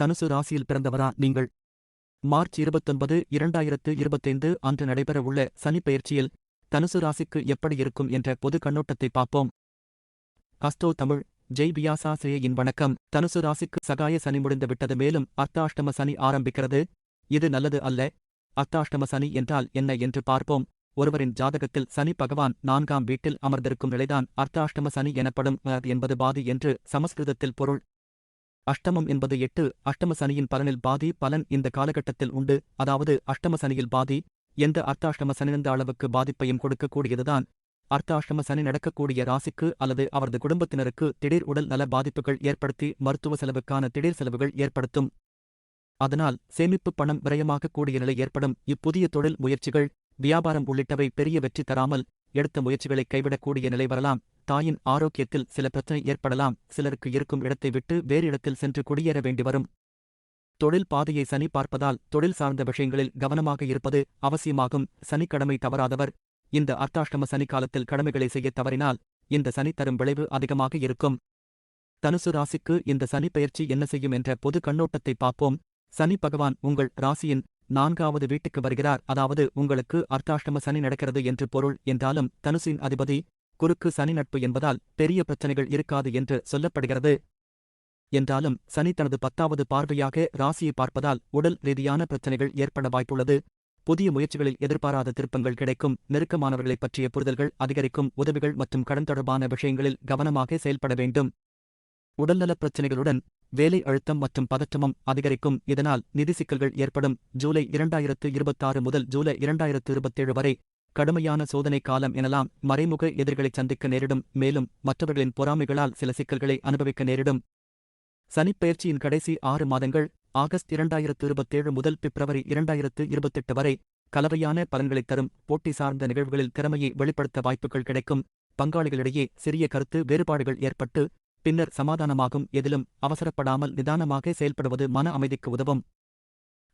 தனுசு ராசியில் பிறந்தவரா நீங்கள்? மார்ச் இருபத்தொன்பது இரண்டாயிரத்து இருபத்தைந்து அன்று நடைபெறவுள்ள சனிப்பெயர்ச்சியில் தனுசு ராசிக்கு எப்படி இருக்கும் என்ற பொது கண்ணோட்டத்தை பார்ப்போம். அஸ்தோ தமிழ் ஜெய் பியாசாசேயின் வணக்கம். தனுசு ராசிக்கு சகாய சனி முடிந்து விட்டது. மேலும் அர்த்தாஷ்டம சனி ஆரம்பிக்கிறது. இது நல்லது அல்ல. அர்த்தாஷ்டம சனி என்றால் என்ன என்று பார்ப்போம். ஒருவரின் ஜாதகத்தில் சனி பகவான் நான்காம் வீட்டில் அமர்ந்திருக்கும் நிலைதான் அர்த்தாஷ்டம சனி எனப்படும் என்பது பாதி என்று சமஸ்கிருதத்தில் பொருள். அஷ்டமம் என்பது எட்டு அஷ்டம சனியின் பலனில் பாதி பலன் இந்த காலகட்டத்தில் உண்டு. அதாவது அஷ்டம சனியில் பாதி எந்த அர்த்தாஷ்டம சனிந்த அளவுக்கு பாதிப்பையும் கொடுக்கக்கூடியதுதான். அர்த்தாஷ்டம சனி நடக்கக்கூடிய ராசிக்கு அல்லது அவரது குடும்பத்தினருக்கு திடீர் உடல் நல பாதிப்புகள் ஏற்படுத்தி மருத்துவ செலவுக்கான திடீர் செலவுகள் ஏற்படுத்தும். அதனால் சேமிப்பு பணம் விரயமாகக் கூடிய நிலை ஏற்படும். இப்புதிய தொழில் முயற்சிகள் வியாபாரம் உள்ளிட்டவை பெரிய வெற்றி தராமல் எடுத்த முயற்சிகளை கைவிடக்கூடிய நிலை வரலாம். தாயின் ஆரோக்கியத்தில் சில பிரச்சனை ஏற்படலாம். சிலருக்கு இருக்கும் இடத்தை விட்டு வேறு இடத்தில் சென்று குடியேற வேண்டி வரும். தொழில் பாதையை சனி பார்ப்பதால் தொழில் சார்ந்த விஷயங்களில் கவனமாக இருப்பது அவசியமாகும். சனிக்கிழமை தவறாதவர். இந்த அர்த்தாஷ்டம சனி காலத்தில் கடமைகளை செய்ய தவறினால் இந்த சனி தரும் விளைவு அதிகமாக இருக்கும். தனுசு ராசிக்கு இந்த சனி பயிற்சி என்ன செய்யும் என்ற பொது கண்ணோட்டத்தை பார்ப்போம். சனி பகவான் உங்கள் ராசியின் நான்காவது வீட்டுக்கு வருகிறார். அதாவது உங்களுக்கு அர்த்தாஷ்டம சனி நடக்கிறது என்று பொருள். என்றாலும் தனுசின் அதிபதி குறுக்கு சனி நட்பு என்பதால் பெரிய பிரச்சனைகள் இருக்காது என்று சொல்லப்படுகிறது. என்றாலும் சனி தனது பத்தாவது பார்வையாக ராசியை பார்ப்பதால் உடல் ரீதியான பிரச்சனைகள் ஏற்பட வாய்ப்புள்ளது. புதிய முயற்சிகளில் எதிர்பாராத திருப்பங்கள் கிடைக்கும். நெருக்கமானவர்களைப் பற்றிய புரிதல்கள் அதிகரிக்கும். உதவிகள் மற்றும் கடன் தொடர்பான விஷயங்களில் கவனமாக செயல்பட வேண்டும். உடல்நலப் பிரச்சினைகளுடன் வேலை அழுத்தம் மற்றும் பதற்றமும் அதிகரிக்கும். இதனால் நிதி சிக்கல்கள் ஏற்படும். ஜூலை இரண்டாயிரத்து இருபத்தாறு முதல் ஜூலை இரண்டாயிரத்து இருபத்தேழு வரை கடுமையான சோதனை காலம் எனலாம் மறைமுக எதிர்களை சந்திக்க நேரிடும் மேலும் மற்றவர்களின் பொறாமைகளால் சில சிக்கல்களை அனுபவிக்க நேரிடும். சனிப்பெயர்ச்சியின் கடைசி ஆறு மாதங்கள் ஆகஸ்ட் இரண்டாயிரத்து இருபத்தேழு முதல் பிப்ரவரி இரண்டாயிரத்து இருபத்தெட்டு வரை கலவையான பலன்களைத் தரும் போட்டி சார்ந்த நிகழ்வுகளில் திறமையை வெளிப்படுத்த வாய்ப்புகள் கிடைக்கும். பங்காளிகளிடையே சிறிய கருத்து வேறுபாடுகள் ஏற்பட்டு பின்னர் சமாதானமாகும் எதிலும் அவசரப்படாமல் நிதானமாக செயல்படுவது மன அமைதிக்கு உதவும்.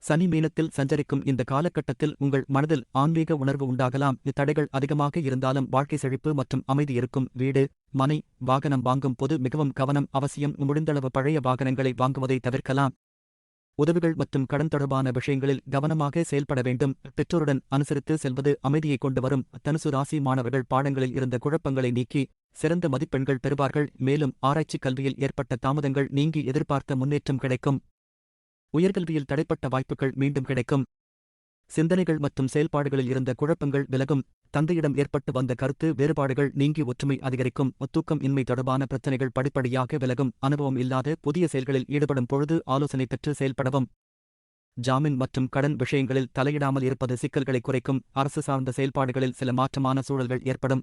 சனி மீனத்தில் சஞ்சரிக்கும் இந்த காலகட்டத்தில் உங்கள் மனதில் ஆன்மீக உணர்வு உண்டாகலாம். இத்தடைகள் அதிகமாக இருந்தாலும் வாழ்க்கை செழிப்பு மற்றும் அமைதி இருக்கும். வீடு மனை வாகனம் வாங்கும் போது மிகவும் கவனம் அவசியம். முடிந்தளவு பழைய வாகனங்களை வாங்குவதை தவிர்க்கலாம். உதவிகள் மற்றும் கடன் தொடர்பான விஷயங்களில் கவனமாக செயல்பட வேண்டும். பெற்றோருடன் அனுசரித்து செல்வது அமைதியை கொண்டு வரும். தனுசு ராசி மாணவர்கள் பாடங்களில் இருந்த குழப்பங்களை நீக்கி சிறந்த மதிப்பெண்கள் பெறுவார்கள். மேலும் ஆராய்ச்சி கல்வியில் ஏற்பட்ட தாமதங்கள் நீங்கி எதிர்பார்த்த முன்னேற்றம் கிடைக்கும். உயர்கல்வியில் தடைப்பட்ட வாய்ப்புகள் மீண்டும் கிடைக்கும். சிந்தனைகள் மற்றும் செயல்பாடுகளில் இருந்த குழப்பங்கள் விலகும். தந்தையிடம் ஏற்பட்டு வந்த கருத்து வேறுபாடுகள் நீங்கி ஒற்றுமை அதிகரிக்கும். ஒத்தூக்கம் இன்மை தொடர்பான பிரச்சனைகள் படிப்படியாக விலகும். அனுபவம் இல்லாத புதிய செயல்களில் ஈடுபடும் பொழுது ஆலோசனை பெற்று செயல்படவும். ஜாமீன் மற்றும் கடன் விஷயங்களில் தலையிடாமல் இருப்பது சிக்கல்களை குறைக்கும். அரசு சார்ந்த செயல்பாடுகளில் சில மாற்றமான சூழல்கள் ஏற்படும்.